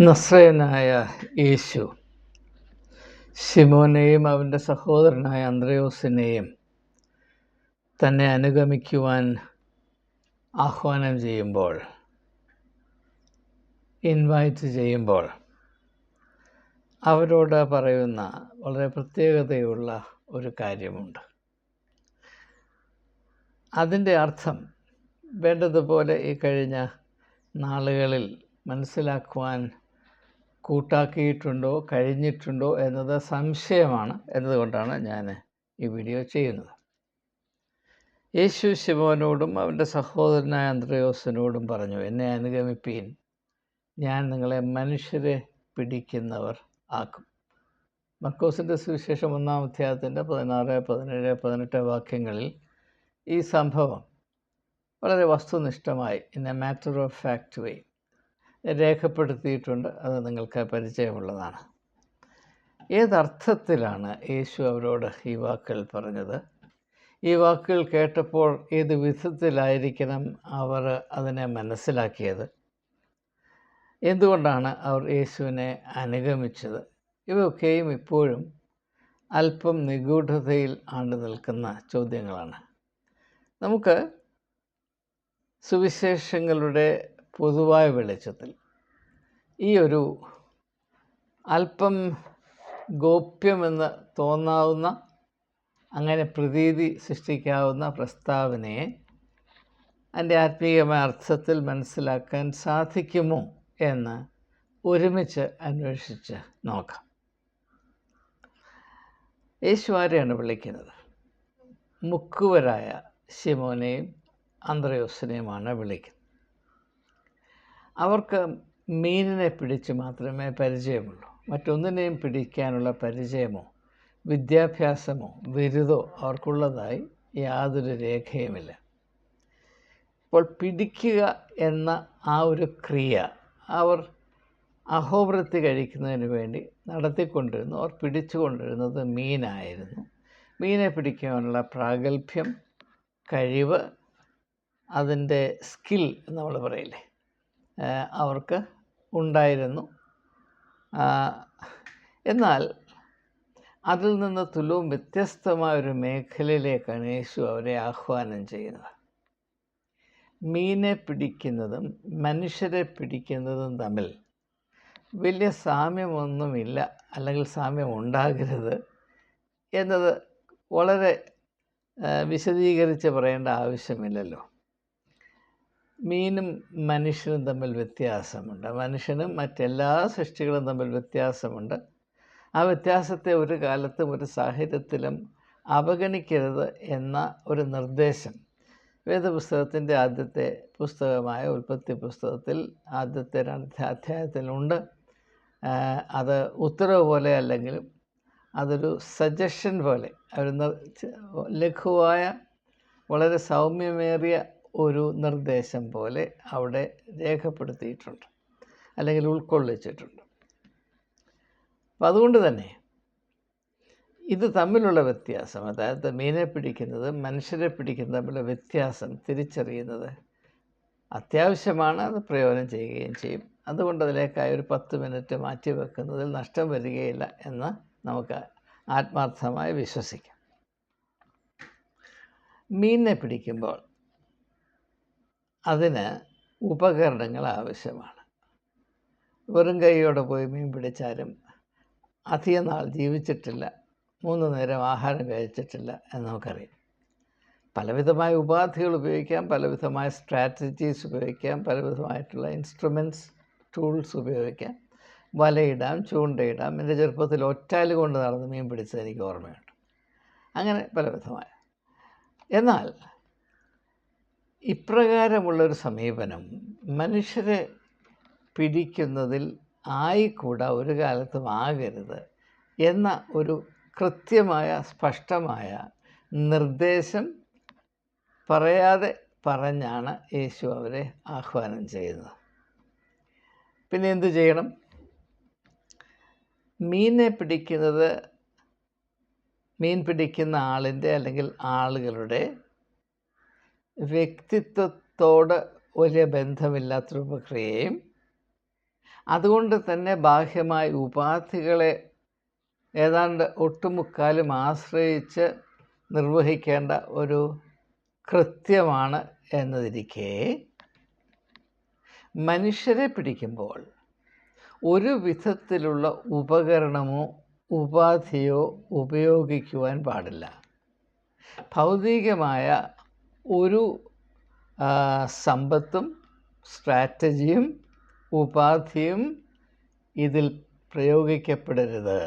നസ്രയനായ യേശു ശിമോനെയും അവന്റെ സഹോദരനായ അന്ത്രയോസിനെയും തന്നെ അനുഗമിക്കുവാൻ ആഹ്വാനം ചെയ്യുമ്പോൾ ഇൻവൈറ്റ് ചെയ്യുമ്പോൾ അവരോട് പറയുന്ന വളരെ പ്രത്യേകതയുള്ള ഒരു കാര്യമുണ്ട്. അതിന്റെ അർത്ഥം വേണ്ടതുപോലെ ഈ കഴിഞ്ഞ നാളുകളിൽ മനസ്സിലാക്കുവാൻ കൂട്ടാക്കിയിട്ടുണ്ടോ കഴിഞ്ഞിട്ടുണ്ടോ എന്നത് സംശയമാണ് എന്നതുകൊണ്ടാണ് ഞാൻ ഈ വീഡിയോ ചെയ്യുന്നത്. യേശു ശിവനോടും അവന്റെ സഹോദരനായ അന്ത്രയോസിനോടും പറഞ്ഞു എന്നെ അനുഗമിപ്പീൻ. ഞാൻ നിങ്ങളെ മനുഷ്യരെ പിടിക്കുന്നവർ ആക്കും. മക്കോസിന്റെ സുവിശേഷം ഒന്നാം അധ്യായത്തിന്റെ പതിനാറ് പതിനേഴ് പതിനെട്ട് വാക്യങ്ങളിൽ ഈ സംഭവം വളരെ വസ്തുനിഷ്ഠമായി in a matter of fact way രേഖപ്പെടുത്തിയിട്ടുണ്ട്. അത് നിങ്ങൾക്ക് പരിചയമുള്ളതാണ്. ഏതർത്ഥത്തിലാണ് യേശു അവരോട് ഈ വാക്കുകൾ പറഞ്ഞത്? ഈ വാക്കുകൾ കേട്ടപ്പോൾ ഏത് വിധത്തിലായിരിക്കണം അവർ അതിനെ മനസ്സിലാക്കിയത്? എന്തുകൊണ്ടാണ് അവർ യേശുവിനെ അനുഗമിച്ചത്? ഇവയൊക്കെയും ഇപ്പോഴും അല്പം നിഗൂഢതയിൽ ആണ്ട് നിൽക്കുന്ന ചോദ്യങ്ങളാണ്. നമുക്ക് സുവിശേഷങ്ങളുടെ പൊതുവായ വെളിച്ചത്തിൽ. ഈ ഒരു അല്പം ഗോപ്യമെന്ന് തോന്നാവുന്ന അങ്ങനെ പ്രതീതി സൃഷ്ടിക്കാവുന്ന പ്രസ്താവനയെ അതിന്റെ ആത്മീയമായ അർത്ഥത്തിൽ മനസ്സിലാക്കാൻ സാധിക്കുമോ എന്ന് ഒരുമിച്ച് അന്വേഷിച്ച് നോക്കാം. യേശു ആരെയാണ് വിളിക്കുന്നത്? മുക്കുവരായ ശിമോനെയും അന്ത്രയോസിനെയുമാണ് വിളിക്കുന്നത്. അവർക്ക് മീനിനെ പിടിച്ച് മാത്രമേ പരിചയമുള്ളൂ. മറ്റൊന്നിനെയും പിടിക്കാനുള്ള പരിചയമോ വിദ്യാഭ്യാസമോ ബിരുദോ അവർക്കുള്ളതായി യാതൊരു രേഖയുമില്ല. ഇപ്പോൾ പിടിക്കുക എന്ന ആ ഒരു ക്രിയ അവർ അഹോവൃത്തി കഴിക്കുന്നതിന് വേണ്ടി നടത്തിക്കൊണ്ടിരുന്നു. അവർ പിടിച്ചുകൊണ്ടിരുന്നത് മീനായിരുന്നു. മീനെ പിടിക്കാനുള്ള പ്രാഗൽഭ്യം കഴിവ് അതിന്റെ സ്കിൽ നമ്മൾ പറയില്ലേ? അവർക്ക് ഉണ്ടായിരുന്നു. എന്നാൽ അതിൽ നിന്ന് തുലവും വ്യത്യസ്തമായ ഒരു മേഖലയിലേക്കാണ് യേശു അവരെ ആഹ്വാനം ചെയ്യുന്നത്. മീനെ പിടിക്കുന്നതും മനുഷ്യരെ പിടിക്കുന്നതും തമ്മിൽ വലിയ സാമ്യമൊന്നുമില്ല അല്ലെങ്കിൽ സാമ്യം ഉണ്ടാകരുത് എന്നത് വളരെ വിശദീകരിച്ച് പറയേണ്ട ആവശ്യമില്ലല്ലോ. മീനും മനുഷ്യനും തമ്മിൽ വ്യത്യാസമുണ്ട്. മനുഷ്യനും മറ്റെല്ലാ സൃഷ്ടികളും തമ്മിൽ വ്യത്യാസമുണ്ട്. ആ വ്യത്യാസത്തെ ഒരു കാലത്തും ഒരു സാഹചര്യത്തിലും അവഗണിക്കരുത് എന്ന ഒരു നിർദ്ദേശം. വേദപുസ്തകത്തിന്റെ ആദ്യത്തെ പുസ്തകമായ ഉൽപ്പത്തി പുസ്തകത്തിൽ ആദ്യത്തെ രണ്ട് അധ്യായത്തിലുണ്ട്. അത് ഉത്തരവ് പോലെ അല്ലെങ്കിലും അതൊരു സജഷൻ പോലെ ഒരു ലഘുവായ വളരെ സൗമ്യമേറിയ ഒരു നിർദ്ദേശം പോലെ അവിടെ രേഖപ്പെടുത്തിയിട്ടുണ്ട് അല്ലെങ്കിൽ ഉൾക്കൊള്ളിച്ചിട്ടുണ്ട്. അപ്പം അതുകൊണ്ട് തന്നെ ഇത് തമ്മിലുള്ള വ്യത്യാസം അതായത് മീനെ പിടിക്കുന്നത് മനുഷ്യരെ പിടിക്കുന്നത് തമ്മിലുള്ള വ്യത്യാസം തിരിച്ചറിയുന്നത് അത്യാവശ്യമാണ് അത് പ്രയോജനം ചെയ്യുകയും ചെയ്യും. അതുകൊണ്ട് അതിലേക്കായി ഒരു പത്ത് മിനിറ്റ് മാറ്റി വെക്കുന്നതിൽ നഷ്ടം വരികയില്ല എന്ന് നമുക്ക് ആത്മാർത്ഥമായി വിശ്വസിക്കാം. മീനിനെ പിടിക്കുമ്പോൾ അതിന് ഉപകരണങ്ങൾ ആവശ്യമാണ്. വെറും കൈയോടെ പോയി മീൻ പിടിച്ചാലും അധികം നാൾ ജീവിച്ചിട്ടില്ല. മൂന്ന് നേരം ആഹാരം കഴിച്ചിട്ടില്ല എന്ന് നമുക്കറിയാം പലവിധമായ ഉപാധികൾ ഉപയോഗിക്കാം പലവിധമായ സ്ട്രാറ്റജീസ് ഉപയോഗിക്കാം പലവിധമായിട്ടുള്ള ഇൻസ്ട്രുമെന്റ്സ് ടൂൾസ് ഉപയോഗിക്കാം. വലയിടാം ചൂണ്ടയിടാം. എന്റെ ചെറുപ്പത്തിൽ ഒറ്റാൽ കൊണ്ട് നടന്ന് മീൻ പിടിച്ചത് എനിക്ക് ഓർമ്മയുണ്ട്. അങ്ങനെ പലവിധമായ. എന്നാൽ ഇപ്രകാരമുള്ളൊരു സമീപനം മനുഷ്യരെ പിടിക്കുന്നതിൽ ആയിക്കൂടാ ഒരു കാലത്തും ആകരുത് എന്ന ഒരു കൃത്യമായ സ്പഷ്ടമായ നിർദ്ദേശം പറയാതെ പറഞ്ഞാണ് യേശു അവരെ ആഹ്വാനം ചെയ്യുന്നത്. പിന്നെ എന്തു ചെയ്യണം? മീനെ പിടിക്കുന്നത് മീൻ പിടിക്കുന്ന ആളിന്റെ അല്ലെങ്കിൽ ആളുകളുടെ വ്യക്തിത്വത്തോട് വലിയ ബന്ധമില്ലാത്തൊരു പ്രക്രിയയും അതുകൊണ്ട് തന്നെ ബാഹ്യമായ ഉപാധികളെ ഏതാണ്ട് ഒട്ടുമുക്കാലും ആശ്രയിച്ച് നിർവഹിക്കേണ്ട ഒരു കൃത്യമാണ് എന്നതിരിക്കെ മനുഷ്യരെ പിടിക്കുമ്പോൾ ഒരു വിധത്തിലുള്ള ഉപകരണമോ ഉപാധിയോ ഉപയോഗിക്കുവാൻ പാടില്ല. ഭൗതികമായ ഒരു സമ്പത്തും സ്ട്രാറ്റജിയും ഉപാധിയും ഇതിൽ പ്രയോഗിക്കപ്പെടരുത്.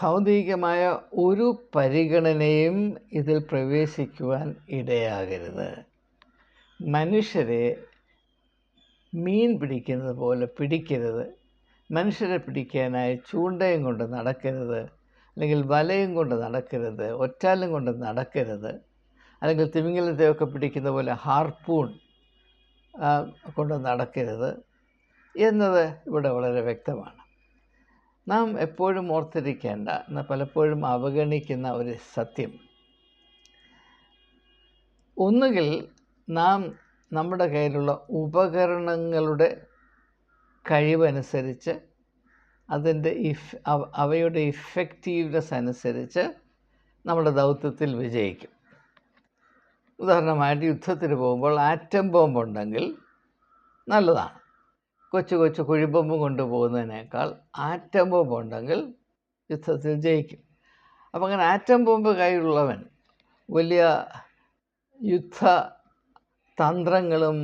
ഭൗതികമായ ഒരു പരിഗണനയും ഇതിൽ പ്രവേശിക്കുവാൻ ഇടയാകരുത്. മനുഷ്യരെ മീൻ പിടിക്കുന്നത് പോലെ പിടിക്കരുത്. മനുഷ്യരെ പിടിക്കാനായി ചൂണ്ടയും കൊണ്ട് നടക്കരുത്. അല്ലെങ്കിൽ വലയും കൊണ്ട് നടക്കരുത്. ഒറ്റാലും കൊണ്ട് നടക്കരുത്. അല്ലെങ്കിൽ തിമിംഗലത്തെയൊക്കെ പിടിക്കുന്ന പോലെ ഹാർപ്പൂൺ കൊണ്ട് നടക്കരുത് എന്നത് ഇവിടെ വളരെ വ്യക്തമാണ്. നാം എപ്പോഴും ഓർത്തിരിക്കേണ്ട എന്നാൽ പലപ്പോഴും അവഗണിക്കുന്ന ഒരു സത്യം. ഒന്നുകിൽ നാം നമ്മുടെ കയ്യിലുള്ള ഉപകരണങ്ങളുടെ കഴിവനുസരിച്ച് അതിന്റെ ഇഫ് അവയുടെ ഇഫക്റ്റീവ്നെസ് അനുസരിച്ച് നമ്മുടെ ദൗത്യത്തിൽ വിജയിക്കും. ഉദാഹരണമായിട്ട് യുദ്ധത്തിന് പോകുമ്പോൾ ആറ്റം ബോംബ് ഉണ്ടെങ്കിൽ നല്ലതാണ്. കൊച്ചു കൊച്ചു കുഴിബോംബ് കൊണ്ടുപോകുന്നതിനേക്കാൾ ആറ്റം ബോംബ് ഉണ്ടെങ്കിൽ യുദ്ധത്തിൽ ജയിക്കും. അപ്പം അങ്ങനെ ആറ്റം ബോംബ് കയ്യിലുള്ളവൻ വലിയ യുദ്ധ തന്ത്രങ്ങളും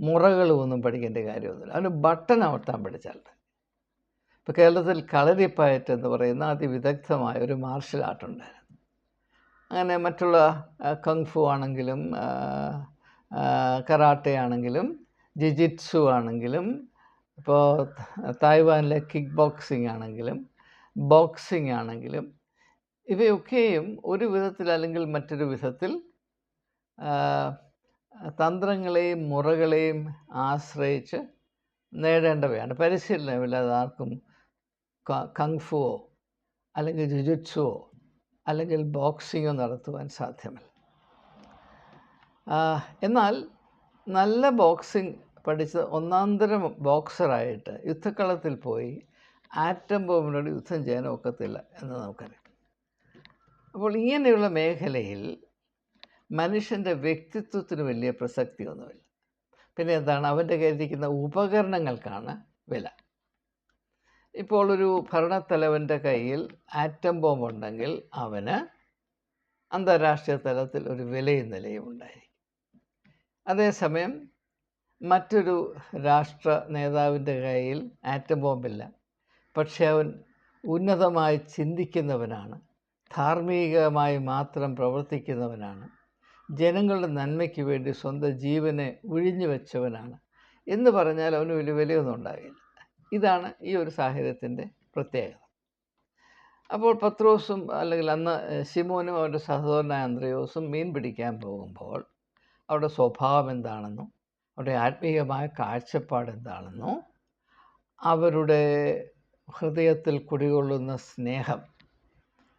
മുറകളും ഒന്നും പഠിക്കേണ്ട കാര്യമൊന്നുമില്ല. അവന് ബട്ടൺ അമർത്താൻ പഠിച്ചാൽ. ഇപ്പോൾ കേരളത്തിൽ കളരിപ്പയറ്റ് എന്ന് പറയുന്ന അതിവിദഗ്ധമായ ഒരു മാർഷൽ ആർട്ടുണ്ടായിരുന്നു. അങ്ങനെ മറ്റുള്ള കങ്ഫു ആണെങ്കിലും കറാട്ടെ ആണെങ്കിലും ജിജിറ്റ്സു ആണെങ്കിലും ഇപ്പോൾ തായ്വാനിലെ കിക്ക് ബോക്സിംഗ് ആണെങ്കിലും ബോക്സിംഗ് ആണെങ്കിലും ഇവയൊക്കെയും ഒരു വിധത്തിൽ അല്ലെങ്കിൽ മറ്റൊരു വിധത്തിൽ തന്ത്രങ്ങളെയും മുറകളെയും ആശ്രയിച്ച് നേടേണ്ടവയാണ്. പരിശീലനമില്ലാതെ ആർക്കും കങ്ഫുവോ അല്ലെങ്കിൽ ജുജുത്സുവോ അല്ലെങ്കിൽ ബോക്സിങ്ങോ നടത്തുവാൻ സാധ്യമല്ല. എന്നാൽ നല്ല ബോക്സിംഗ് പഠിച്ച ഒന്നാന്തരം ബോക്സറായിട്ട് യുദ്ധക്കളത്തിൽ പോയി ആറ്റം ബോംബിനോട് യുദ്ധം ചെയ്യാൻ ഒക്കത്തില്ല എന്ന് നമുക്കറിയാം. അപ്പോൾ ഇങ്ങനെയുള്ള മേഖലയിൽ മനുഷ്യന്റെ വ്യക്തിത്വത്തിന് വലിയ പ്രസക്തിയൊന്നുമില്ല. പിന്നെ എന്താണ്? അവന്റെ കയ്യിലിരിക്കുന്ന ഉപകരണങ്ങൾക്കാണ് വില. ഇപ്പോൾ ഒരു ഭരണത്തലവന്റെ കയ്യിൽ ആറ്റം ബോംബ് ഉണ്ടെങ്കിൽ അവന് അന്താരാഷ്ട്ര തലത്തിൽ ഒരു വിലയും നിലയും ഉണ്ടായിരിക്കും. അതേസമയം മറ്റൊരു രാഷ്ട്ര നേതാവിന്റെ കയ്യിൽ ആറ്റം ബോംബില്ല. പക്ഷേ അവൻ ഉന്നതമായി ചിന്തിക്കുന്നവനാണ്. ധാർമ്മികമായി മാത്രം പ്രവർത്തിക്കുന്നവനാണ്. ജനങ്ങളുടെ നന്മയ്ക്ക് വേണ്ടി സ്വന്തം ജീവനെ ഒഴിഞ്ഞു വെച്ചവനാണ് എന്ന് പറഞ്ഞാൽ അവന് വലിയ വിലയൊന്നും ഉണ്ടാകില്ല. ഇതാണ് ഈ ഒരു സാഹചര്യത്തിന്റെ പ്രത്യേകത. അപ്പോൾ പത്രോസും അല്ലെങ്കിൽ അന്ന് ശിമോനും അവരുടെ സഹോദരനായ അന്ത്രയോസും മീൻ പിടിക്കാൻ പോകുമ്പോൾ അവരുടെ സ്വഭാവം എന്താണെന്നും അവരുടെ ആത്മീയമായ കാഴ്ചപ്പാട് എന്താണെന്നും അവരുടെ ഹൃദയത്തിൽ കുടികൊള്ളുന്ന സ്നേഹം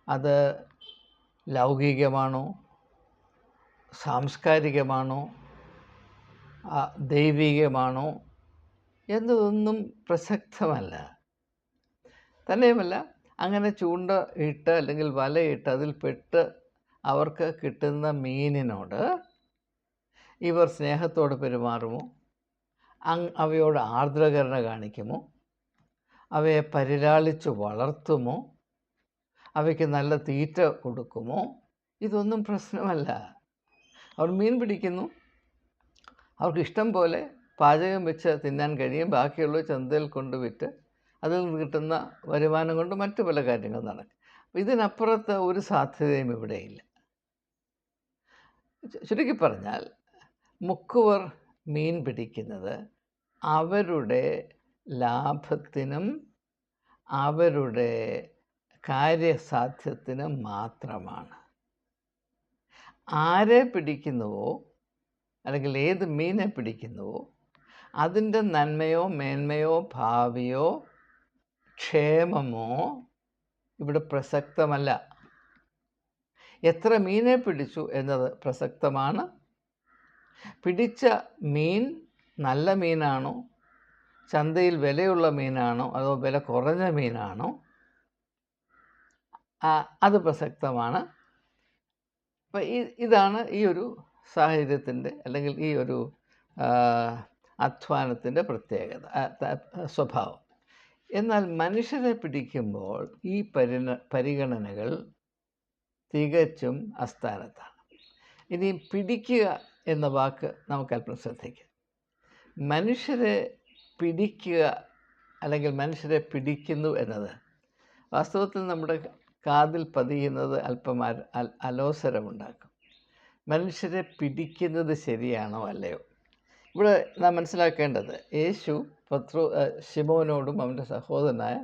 അത് ലൗകികമാണോ സാംസ്കാരികമാണോ ദൈവികമാണോ എന്നതൊന്നും പ്രസക്തമല്ല. തന്നെയുമല്ല അങ്ങനെ ചൂണ്ട ഇട്ട് അല്ലെങ്കിൽ വലയിട്ട് അതിൽ പെട്ട് അവർക്ക് കിട്ടുന്ന മീനിനോട് ഇവർ സ്നേഹത്തോടെ പെരുമാറുമോ? അങ് അവയോട് ആർദ്രകരണ കാണിക്കുമോ? അവയെ പരിരാളിച്ച് വളർത്തുമോ? അവയ്ക്ക് നല്ല തീറ്റ കൊടുക്കുമോ? ഇതൊന്നും പ്രശ്നമല്ല. അവർ മീൻ പിടിക്കുന്നു. അവർക്ക് ഇഷ്ടം പോലെ പാചകം വെച്ച് തിന്നാൻ കഴിയും. ബാക്കിയുള്ള ചന്തയിൽ കൊണ്ട് വിറ്റ് അതിൽ നിന്ന് കിട്ടുന്ന വരുമാനം കൊണ്ട് മറ്റു പല കാര്യങ്ങൾ നടക്കും. ഇതിനപ്പുറത്തെ ഒരു സാധ്യതയും ഇവിടെയില്ല. ചുരുക്കി പറഞ്ഞാൽ മുക്കുവർ മീൻ പിടിക്കുന്നത് അവരുടെ ലാഭത്തിനും അവരുടെ കാര്യസാധ്യത്തിനും മാത്രമാണ്. ആരെ പിടിക്കുന്നുവോ അല്ലെങ്കിൽ ഏത് മീനെ പിടിക്കുന്നുവോ അതിന്റെ നന്മയോ മേന്മയോ ഭാവിയോ ക്ഷേമമോ ഇവിടെ പ്രസക്തമല്ല. എത്ര മീനെ പിടിച്ചു എന്നത് പ്രസക്തമാണ്. പിടിച്ച മീൻ നല്ല മീനാണോ? ചന്തയിൽ വിലയുള്ള മീനാണോ? അതോ വില കുറഞ്ഞ മീനാണോ? അത് പ്രസക്തമാണ്. അപ്പം ഇതാണ് ഈ ഒരു സാഹചര്യത്തിന്റെ അല്ലെങ്കിൽ ഈ ഒരു അധ്വാനത്തിന്റെ പ്രത്യേകത സ്വഭാവം. എന്നാൽ മനുഷ്യരെ പിടിക്കുമ്പോൾ ഈ പരിണ പരിഗണനകൾ തികച്ചും അസ്ഥാനത്താണ്. ഇനി പിടിക്കുക എന്ന വാക്ക് നമുക്ക് അല്പം ശ്രദ്ധിക്കാം. മനുഷ്യരെ പിടിക്കുക അല്ലെങ്കിൽ മനുഷ്യരെ പിടിക്കുന്നു എന്നത് വാസ്തവത്തിൽ നമ്മുടെ കാതിൽ പതിയുന്നത് അല്പം അലോസരമുണ്ടാക്കും. മനുഷ്യരെ പിടിക്കുന്നത് ശരിയാണോ അല്ലയോ? ഇവിടെ നാം മനസ്സിലാക്കേണ്ടത് യേശു പത്രോ ശിമോനോടും അവന്റെ സഹോദരനായ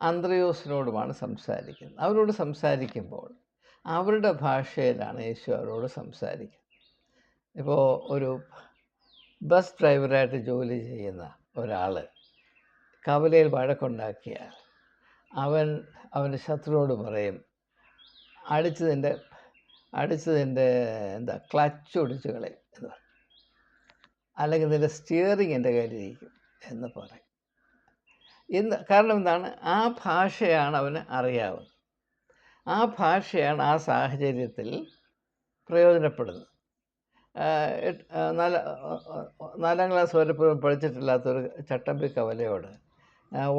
അന്ത്രയോസിനോടുമാണ് സംസാരിക്കുന്നത്. അവരോട് സംസാരിക്കുമ്പോൾ അവരുടെ ഭാഷയിലാണ് യേശു അവരോട് സംസാരിക്കുന്നത്. ഇപ്പോൾ ഒരു ബസ് ഡ്രൈവറായിട്ട് ജോലി ചെയ്യുന്ന ഒരാൾ കവലയിൽ വഴക്കുണ്ടാക്കിയാൽ അവൻ അവന്റെ ശത്രുവോട് പറയും അടിച്ചതിന്റെ അടിച്ചതിന്റെ എന്താ ക്ലച്ച് ഒടിച്ചു കളയും എന്ന് പറയും. അല്ലെങ്കിൽ നിന്റെ സ്റ്റിയറിംഗ് എന്റെ കയ്യിലിരിക്കും എന്ന് പറയും. എന്ന് കാരണം എന്താണ്? ആ ഭാഷയാണ് അവന് അറിയാവുന്നത്. ആ ഭാഷയാണ് ആ സാഹചര്യത്തിൽ പ്രയോജനപ്പെടുന്നത്. നാല നാലാം ക്ലാസ് വരെ പോലും പഠിച്ചിട്ടില്ലാത്തൊരു ചട്ടമ്പി കവലയോട്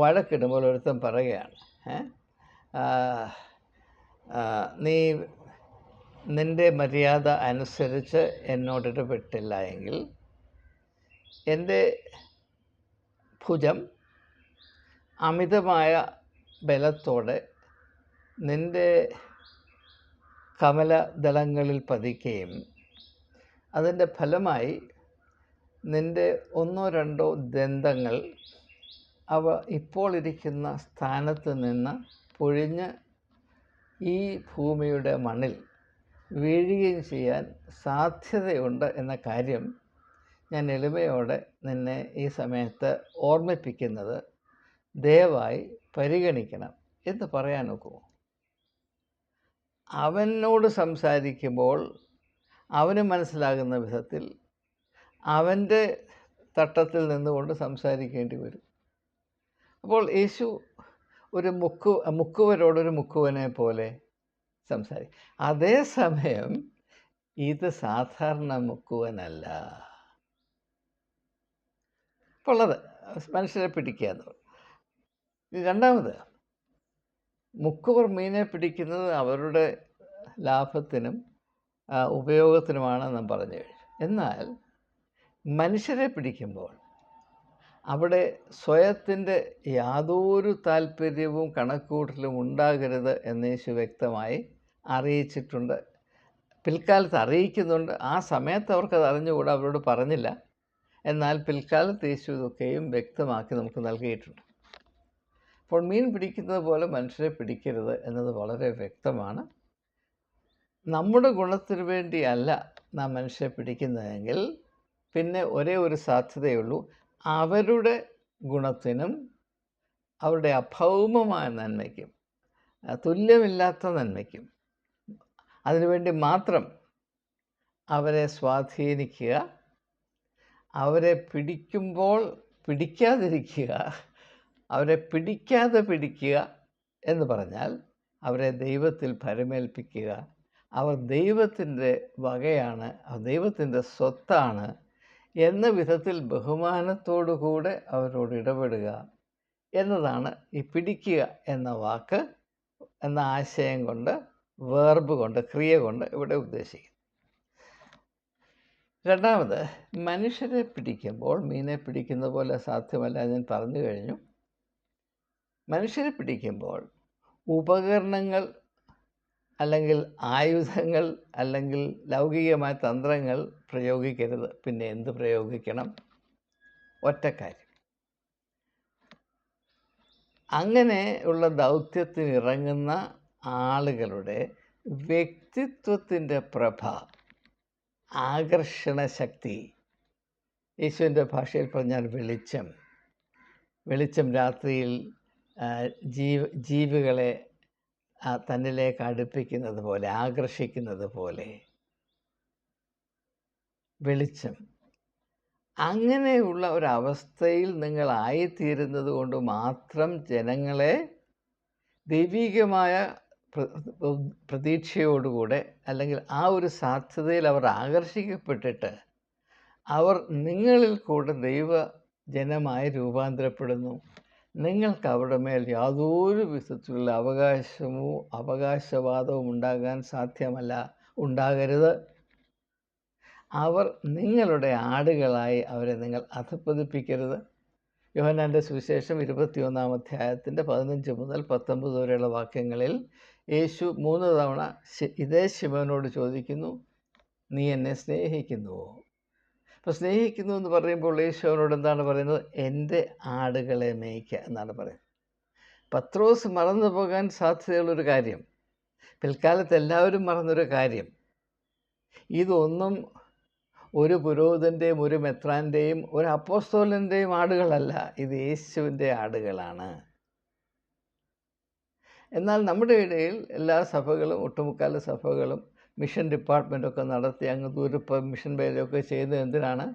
വഴക്കിടുമ്പോൾ ഒരുത്തൻ പറയുകയാണ് നീ നിന്റെ മര്യാദ അനുസരിച്ച് എന്നോട് ഇടപെട്ടില്ല എങ്കിൽ എന്റെ ഭുജം അമിതമായ ബലത്തോടെ നിന്റെ കമലദളങ്ങളിൽ പതിക്കുകയും അതിന്റെ ഫലമായി നിന്റെ ഒന്നോ രണ്ടോ ദന്തങ്ങൾ അവ ഇപ്പോൾ ഇരിക്കുന്ന സ്ഥാനത്ത് നിന്ന് പൊഴിഞ്ഞ് ഈ ഭൂമിയുടെ മണ്ണിൽ വീഴുകയും ചെയ്യാൻ സാധ്യതയുണ്ട് എന്ന കാര്യം ഞാൻ എളിമയോടെ നിന്നെ ഈ സമയത്ത് ഓർമ്മിപ്പിക്കുന്നത് ദയവായി പരിഗണിക്കണം എന്ന് പറയാൻ നോക്കുമോ? അവനോട് സംസാരിക്കുമ്പോൾ അവന് മനസ്സിലാകുന്ന വിധത്തിൽ അവന്റെ തട്ടത്തിൽ നിന്നുകൊണ്ട് സംസാരിക്കേണ്ടി വരും. അപ്പോൾ യേശു ഒരു മുക്കു മുക്കുവരോടൊരു മുക്കുവനെ പോലെ സംസാരിക്കും അതേസമയം ഇത് സാധാരണ മുക്കുവനല്ല. ഉള്ളത് മനുഷ്യരെ പിടിക്കുക എന്ന്. പറയും. ഇനി രണ്ടാമത് മുക്കുവർ മീനെ പിടിക്കുന്നത് അവരുടെ ലാഭത്തിനും ഉപയോഗത്തിനുമാണെന്ന് പറഞ്ഞു കഴിഞ്ഞു. എന്നാൽ മനുഷ്യരെ പിടിക്കുമ്പോൾ അവിടെ സ്വയത്തിന്റെ യാതൊരു താല്പര്യവും കണക്കൂട്ടലും ഉണ്ടാകരുത് എന്ന് വ്യക്തമായി അറിയിച്ചിട്ടുണ്ട്. പിൽക്കാലത്ത് അറിയിക്കുന്നുണ്ട്. ആ സമയത്ത് അവർക്കത് അറിഞ്ഞുകൂടാ. അവരോട് പറഞ്ഞില്ല. എന്നാൽ പിൽക്കാലത്ത് യേശു ഇതൊക്കെയും വ്യക്തമാക്കി നമുക്ക് നൽകിയിട്ടുണ്ട്. അപ്പോൾ മീൻ പിടിക്കുന്നത് പോലെ മനുഷ്യരെ പിടിക്കരുത് എന്നത് വളരെ വ്യക്തമാണ്. നമ്മുടെ ഗുണത്തിനു വേണ്ടിയല്ല നാം മനുഷ്യരെ പിടിക്കുന്നതെങ്കിൽ പിന്നെ ഒരേ ഒരു സാധ്യതയുള്ളൂ. അവരുടെ ഗുണത്തിനും അവരുടെ അഭൗമമായ നന്മയ്ക്കും തുല്യമില്ലാത്ത നന്മയ്ക്കും അതിനുവേണ്ടി മാത്രം അവരെ സ്വാധീനിക്കുക അവരെ പിടിക്കുമ്പോൾ പിടിക്കാതിരിക്കുക അവരെ പിടിക്കാതെ പിടിക്കുക എന്ന് പറഞ്ഞാൽ അവരെ ദൈവത്തിൽ പരമേൽപ്പിക്കുക അവർ ദൈവത്തിന്റെ വകയാണ് അവർ ദൈവത്തിന്റെ സ്വത്താണ് എന്ന വിധത്തിൽ ബഹുമാനത്തോടു കൂടെ അവരോട് ഇടപെടുക എന്നതാണ് ഈ പിടിക്കുക എന്ന വാക്ക് എന്ന ആശയം കൊണ്ട് വേർബ് കൊണ്ട് ക്രിയ കൊണ്ട് ഇവിടെ ഉദ്ദേശിക്കുന്നത്. രണ്ടാമത് മനുഷ്യരെ പിടിക്കുമ്പോൾ മീനെ പിടിക്കുന്ന പോലെ സാധ്യമല്ല ഞാൻ പറഞ്ഞു കഴിഞ്ഞു. മനുഷ്യരെ പിടിക്കുമ്പോൾ ഉപകരണങ്ങൾ അല്ലെങ്കിൽ ആയുധങ്ങൾ അല്ലെങ്കിൽ ലൗകികമായ തന്ത്രങ്ങൾ പ്രയോഗിക്കരുത്. പിന്നെ എന്ത് പ്രയോഗിക്കണം? ഒറ്റക്കാര്യം അങ്ങനെ ഉള്ള ദൗത്യത്തിനിറങ്ങുന്ന ആളുകളുടെ വ്യക്തിത്വത്തിന്റെ പ്രഭ ആകർഷണ ശക്തി യേശുവിന്റെ ഭാഷയിൽ പറഞ്ഞാൽ വെളിച്ചം. വെളിച്ചം രാത്രിയിൽ ജീവ ജീവികളെ തന്നിലേക്ക് അടുപ്പിക്കുന്നത് പോലെ ആകർഷിക്കുന്നത് പോലെ. വെളിച്ചം. അങ്ങനെയുള്ള ഒരവസ്ഥയിൽ നിങ്ങളായിത്തീരുന്നത് കൊണ്ട് മാത്രം ജനങ്ങളെ ദൈവികമായ പ്രതീക്ഷയോടുകൂടെ അല്ലെങ്കിൽ ആ ഒരു സാധ്യതയിൽ അവർ ആകർഷിക്കപ്പെട്ടിട്ട് അവർ നിങ്ങളിൽ കൂടെ ദൈവ ജനമായി രൂപാന്തരപ്പെടുന്നു. നിങ്ങൾക്ക് അവരുടെ മേൽ യാതൊരു വിധത്തിലുള്ള അവകാശമോ അവകാശവാദവും ഉണ്ടാകാൻ സാധ്യമല്ല ഉണ്ടാകരുത്. അവർ നിങ്ങളുടെ ആടുകളായി അവരെ നിങ്ങൾ അധപ്പതിപ്പിക്കരുത് യോഹനാന്റെ സുവിശേഷം ഇരുപത്തിയൊന്നാം അധ്യായത്തിന്റെ പതിനഞ്ച് മുതൽ പത്തൊമ്പത് വരെയുള്ള വാക്യങ്ങളിൽ യേശു മൂന്ന് തവണ ഇതേ ശിവനോട് ചോദിക്കുന്നു നീ എന്നെ സ്നേഹിക്കുന്നുവോ അപ്പോൾ സ്നേഹിക്കുന്നു എന്ന് പറയുമ്പോൾ യേശു അവനോട് എന്താണ് പറയുന്നത്? എന്റെ ആടുകളെ മേയ്ക്കുക എന്നാണ് പറയുന്നത്. പത്രോസ് മറന്നു പോകാൻ സാധ്യതയുള്ളൊരു കാര്യം പിൽക്കാലത്ത് എല്ലാവരും മറന്നൊരു കാര്യം. ഇതൊന്നും ഒരു പുരോഹിതന്റെയും ഒരു മെത്രാന്റെയും ഒരു അപ്പോസ്തോലന്റെയും ആടുകളല്ല ഇത് യേശുവിന്റെ ആടുകളാണ്. എന്നാൽ നമ്മുടെ ഇടയിൽ എല്ലാ സഭകളും ഒട്ടുമുക്കാല സഭകളും മിഷൻ ഡിപ്പാർട്ട്മെന്റൊക്കെ നടത്തി അങ്ങ് ദൂരപ്പ് മിഷൻ പേരൊക്കെ ചെയ്യുന്നത് എന്തിനാണ്?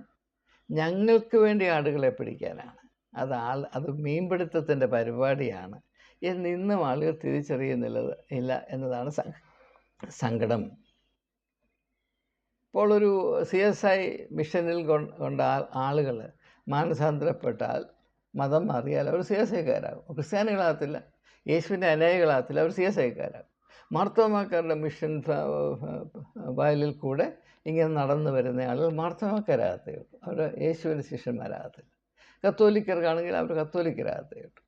ഞങ്ങൾക്ക് വേണ്ടി ആടുകളെ പിടിക്കാനാണ്. അത് ആൾ അത് മീൻപിടുത്തത്തിന്റെ പരിപാടിയാണ്. എന്ന് ഇന്നും ആളുകൾ തിരിച്ചറിയുന്നില്ല ഇല്ല എന്നതാണ് സങ്കടം. ഇപ്പോൾ ഒരു സി എസ് ഐ മിഷനിൽ കൊണ്ട ആളുകൾ മാനസാന്തരപ്പെട്ടാൽ മതം മാറിയാൽ അവർ സി എസ് ഐക്കാരാകും. ക്രിസ്ത്യാനികളാകത്തില്ല. യേശുവിന്റെ അനുയായികളാകത്തില്ല. അവർ സി എസ് ഐക്കാരാകും. മാർത്തോമാക്കാരുടെ മിഷൻ വയലിൽ കൂടെ ഇങ്ങനെ നടന്നു വരുന്ന ആളുകൾ മാർത്തോമാക്കാരാകത്തേ ഉള്ളൂ. അവർ യേശുവിന്റെ ശിഷ്യന്മാരാകത്തില്ല. കത്തോലിക്കർക്കാണെങ്കിൽ അവർ കത്തോലിക്കരാകത്തേ ഉള്ളൂ.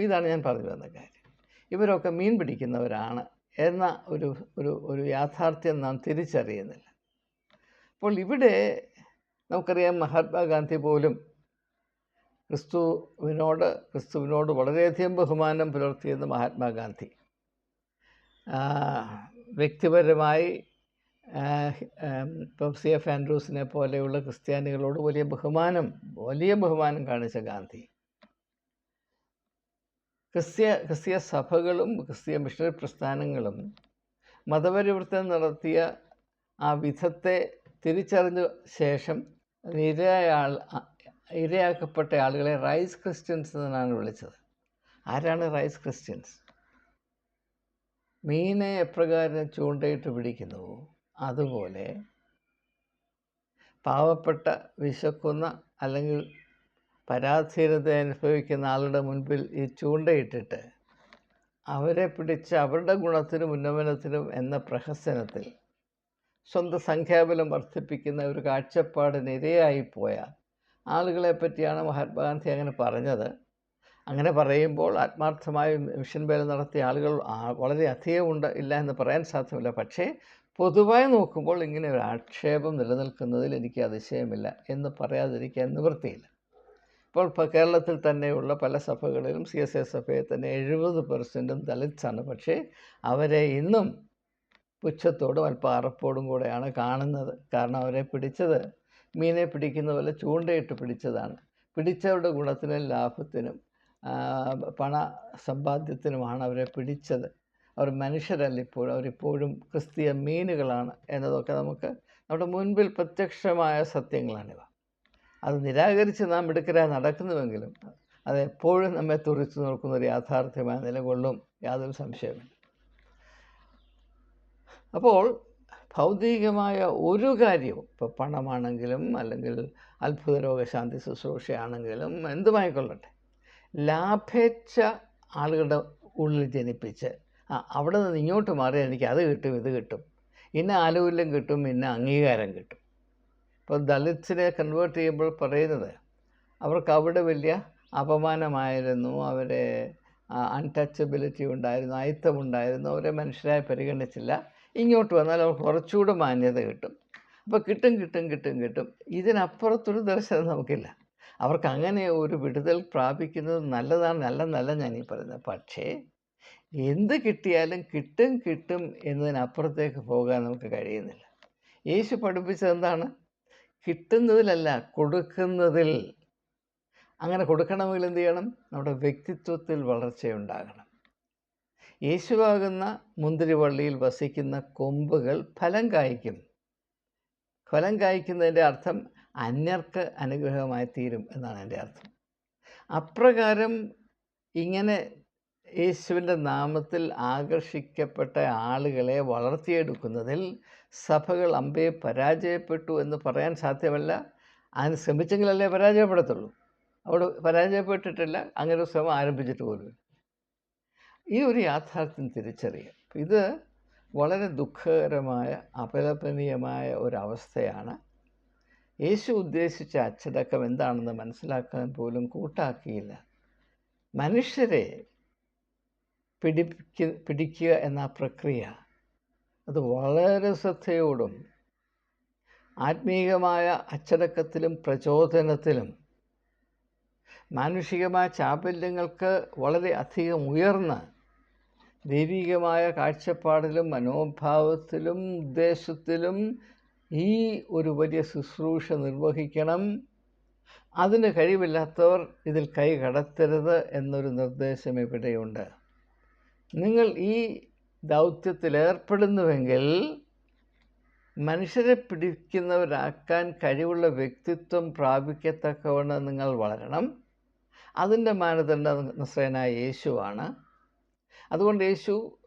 ഇതാണ് ഞാൻ പറഞ്ഞു വന്ന കാര്യം. ഇവരൊക്കെ മീൻ പിടിക്കുന്നവരാണ് എന്ന ഒരു ഒരു ഒരു യാഥാർത്ഥ്യം നാം തിരിച്ചറിയുന്നില്ല. അപ്പോൾ ഇവിടെ നമുക്കറിയാം മഹാത്മാഗാന്ധി പോലും ക്രിസ്തുവിനോട് ക്രിസ്തുവിനോട് വളരെയധികം ബഹുമാനം പുലർത്തിയെന്ന് മഹാത്മാഗാന്ധി. വ്യക്തിപരമായി ഇപ്പം സി എഫ് ആൻഡ്രൂസിനെ പോലെയുള്ള ക്രിസ്ത്യാനികളോട് വലിയ ബഹുമാനം വലിയ ബഹുമാനം കാണിച്ച ഗാന്ധി. ക്രിസ്ത്യ ക്രിസ്തീയ സഭകളും ക്രിസ്തീയ മിഷണറി പ്രസ്ഥാനങ്ങളും മതപരിവർത്തനം നടത്തിയ ആ വിധത്തെ തിരിച്ചറിഞ്ഞ ശേഷം അ- ഇരയാക്കപ്പെട്ട ആളുകളെ റൈസ് ക്രിസ്ത്യൻസ് എന്നാണ് വിളിച്ചത്. ആരാണ് റൈസ് ക്രിസ്ത്യൻസ്? മീനെ എപ്രകാരം ചൂണ്ടയിട്ട് പിടിക്കുന്നുവോ അതുപോലെ പാവപ്പെട്ട വിശക്കുന്ന അല്ലെങ്കിൽ പരാധീനത അനുഭവിക്കുന്ന ആളുടെ മുൻപിൽ ഈ ചൂണ്ടയിട്ടിട്ട് അവരെ പിടിച്ച് അവരുടെ ഗുണത്തിനും ഉന്നമനത്തിനും എന്ന പ്രഹസനത്തിൽ സ്വന്തം സംഖ്യാബലം വർദ്ധിപ്പിക്കുന്ന ഒരു കാഴ്ചപ്പാടിന് ഇരയായിപ്പോയ ആളുകളെ പറ്റിയാണ് മഹാത്മാഗാന്ധി അങ്ങനെ പറഞ്ഞത്. അങ്ങനെ പറയുമ്പോൾ ആത്മാർത്ഥമായി മിഷൻ വേല നടത്തിയ ആളുകൾ വളരെയധികം വളരെ അധികമുണ്ട് ഇല്ല എന്ന് പറയാൻ സാധ്യമല്ല. പക്ഷേ പൊതുവായി നോക്കുമ്പോൾ ഇങ്ങനെ ഒരു ആക്ഷേപം നിലനിൽക്കുന്നതിൽ എനിക്ക് അതിശയമില്ല എന്ന് പറയാതിരിക്കാൻ നിവൃത്തിയില്ല. ഇപ്പോൾ ഇപ്പോൾ കേരളത്തിൽ തന്നെയുള്ള പല സഭകളിലും സി എസ് എ സഭയെ തന്നെ എഴുപത് പെർസെന്റും ദളിത്സാണ് പക്ഷേ അവരെ ഇന്നും പുച്ഛത്തോടും അല്പ അറപ്പോടും കൂടെയാണ് കാണുന്നത്. കാരണം അവരെ പിടിച്ചത് മീനെ പിടിക്കുന്ന പോലെ ചൂണ്ടയിട്ട് പിടിച്ചതാണ്. പിടിച്ചവരുടെ ഗുണത്തിനും ലാഭത്തിനും പണ സമ്പാദ്യത്തിനുമാണ് അവരെ പിടിച്ചത്. അവർ മനുഷ്യരല്ല ഇപ്പോഴും അവരിപ്പോഴും ക്രിസ്തീയ മീനുകളാണ് എന്നതൊക്കെ നമുക്ക് നമ്മുടെ മുൻപിൽ പ്രത്യക്ഷമായ സത്യങ്ങളാണിവ. അത് നിരാകരിച്ച് നാം എടുക്കരാ നടക്കുന്നുവെങ്കിലും അതെപ്പോഴും നമ്മെ തുറച്ചു നോക്കുന്ന ഒരു യാഥാർത്ഥ്യമായി നിലകൊള്ളും യാതൊരു സംശയമില്ല അപ്പോൾ ഭൗതികമായ ഒരു കാര്യവും ഇപ്പോൾ പണമാണെങ്കിലും അല്ലെങ്കിൽ അത്ഭുത രോഗശാന്തി ശുശ്രൂഷയാണെങ്കിലും എന്തുമായിക്കൊള്ളട്ടെ. ലാഭേച്ഛ ആളുകളുടെ ഉള്ളിൽ ജനിപ്പിച്ച് ആ അവിടെ നിന്ന് ഇങ്ങോട്ട് മാറി എനിക്ക് അത് കിട്ടും ഇത് കിട്ടും. ഇന്ന ആനുകൂല്യം കിട്ടും ഇന്ന അംഗീകാരം കിട്ടും. ഇപ്പോൾ ദളിത്സിനെ കൺവേർട്ട് ചെയ്യുമ്പോൾ പറയുന്നത് അവർക്ക് അവിടെ വലിയ അപമാനമായിരുന്നു അവരെ അൺടച്ചബിലിറ്റി ഉണ്ടായിരുന്നു അയിത്തമുണ്ടായിരുന്നു അവരെ മനുഷ്യരായി പരിഗണിച്ചില്ല. ഇങ്ങോട്ട് വന്നാൽ അവർക്ക് കുറച്ചുകൂടെ മാന്യത കിട്ടും. അപ്പോൾ കിട്ടും കിട്ടും കിട്ടും കിട്ടും. ഇതിനപ്പുറത്തൊരു ദർശനം നമുക്കില്ല. അവർക്ക് അങ്ങനെ ഒരു വിടുതൽ പ്രാപിക്കുന്നത് നല്ലതാണ് നല്ല നല്ല ഞാനീ പറയുന്നത്. പക്ഷേ എന്ത് കിട്ടിയാലും കിട്ടും കിട്ടും എന്നതിനപ്പുറത്തേക്ക് പോകാൻ നമുക്ക് കഴിയുന്നില്ല. യേശു പഠിപ്പിച്ചത് എന്താണ്? കിട്ടുന്നതിലല്ല കൊടുക്കുന്നതിൽ. അങ്ങനെ കൊടുക്കണമെങ്കിൽ എന്ത് ചെയ്യണം? നമ്മുടെ വ്യക്തിത്വത്തിൽ വളർച്ചയുണ്ടാകണം. യേശുവാകുന്ന മുന്തിരിവള്ളിയിൽ വസിക്കുന്ന കൊമ്പുകൾ ഫലം കായ്ക്കും. ഫലം കായ്ക്കുന്നതിന്റെ അർത്ഥം അന്യർക്ക് അനുഗ്രഹമായി തീരും എന്നാണ് എന്റെ അർത്ഥം. അപ്രകാരം ഇങ്ങനെ യേശുവിന്റെ നാമത്തിൽ ആകർഷിക്കപ്പെട്ട ആളുകളെ വളർത്തിയെടുക്കുന്നതിൽ സഭകൾ അമ്പയെ പരാജയപ്പെട്ടു എന്ന് പറയാൻ സാധ്യമല്ല. അതിന് ശ്രമിച്ചെങ്കിലല്ലേ പരാജയപ്പെടത്തുള്ളൂ. അവിടെ പരാജയപ്പെട്ടിട്ടില്ല. അങ്ങനെ ഒരു ശ്രമം ആരംഭിച്ചിട്ട് പോലും ഈ ഒരു യാഥാർത്ഥ്യം തിരിച്ചറിയാം. ഇത് വളരെ ദുഃഖകരമായ അപലപനീയമായ ഒരവസ്ഥയാണ് യേശു ഉദ്ദേശിച്ച അച്ചടക്കം എന്താണെന്ന് മനസ്സിലാക്കാൻ പോലും കൂട്ടാക്കിയില്ല. മനുഷ്യരെ പിടിപ്പിക്ക പിടിക്കുക എന്ന പ്രക്രിയ അത് വളരെ ശ്രദ്ധയോടും ആത്മീയമായ അച്ചടക്കത്തിലും പ്രചോദനത്തിലും മാനുഷികമായ ചാപല്യങ്ങൾക്ക് വളരെ അധികം ഉയർന്ന ദൈവികമായ കാഴ്ചപ്പാടിലും മനോഭാവത്തിലും ഉദ്ദേശത്തിലും ഈ ഒരു വലിയ ശുശ്രൂഷ നിർവഹിക്കണം. അതിന് കഴിവില്ലാത്തവർ ഇതിൽ കൈ കടത്തരുത് എന്നൊരു നിർദ്ദേശം ഇവിടെയുണ്ട്. നിങ്ങൾ ഈ ദൗത്യത്തിലേർപ്പെടുന്നുവെങ്കിൽ മനുഷ്യരെ പിടിക്കുന്നവരാക്കാൻ കഴിവുള്ള വ്യക്തിത്വം പ്രാപിക്കത്തക്കവണ്ണം നിങ്ങൾ വളരണം. അതിന്റെ മാനദണ്ഡ നസ്രയനായ യേശുവാണ്. അതുകൊണ്ട് യേശു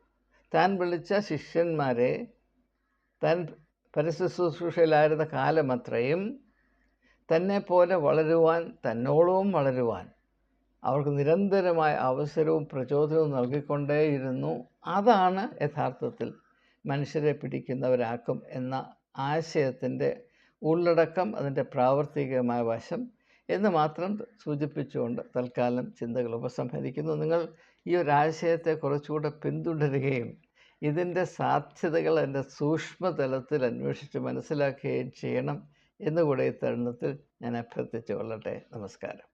താൻ വിളിച്ച ശിഷ്യന്മാരെ താൻ പരശുശ്രൂഷയിലായിരുന്ന കാലമത്രയും തന്നെ പോലെ വളരുവാൻ തന്നോളവും വളരുവാൻ അവർക്ക് നിരന്തരമായ അവസരവും പ്രചോദനവും നൽകിക്കൊണ്ടേയിരുന്നു. അതാണ് യഥാർത്ഥത്തിൽ മനുഷ്യരെ പിടിക്കുന്നവരാക്കും എന്ന ആശയത്തിന്റെ ഉള്ളടക്കം അതിന്റെ പ്രാവർത്തികമായ വശം എന്ന് മാത്രം സൂചിപ്പിച്ചുകൊണ്ട് തൽക്കാലം ചിന്തകൾ ഉപസംഹരിക്കുന്നു. നിങ്ങൾ ഈ ഒരു ആശയത്തെ കുറച്ചുകൂടെ പിന്തുടരുകയും ഇതിന്റെ സാധ്യതകൾ എന്റെ സൂക്ഷ്മതലത്തിൽ അന്വേഷിച്ച് മനസ്സിലാക്കുകയും ചെയ്യണം എന്നുകൂടെ ഈ തരുണത്തിൽ ഞാൻ അഭ്യർത്ഥിച്ചു കൊള്ളട്ടെ. നമസ്കാരം.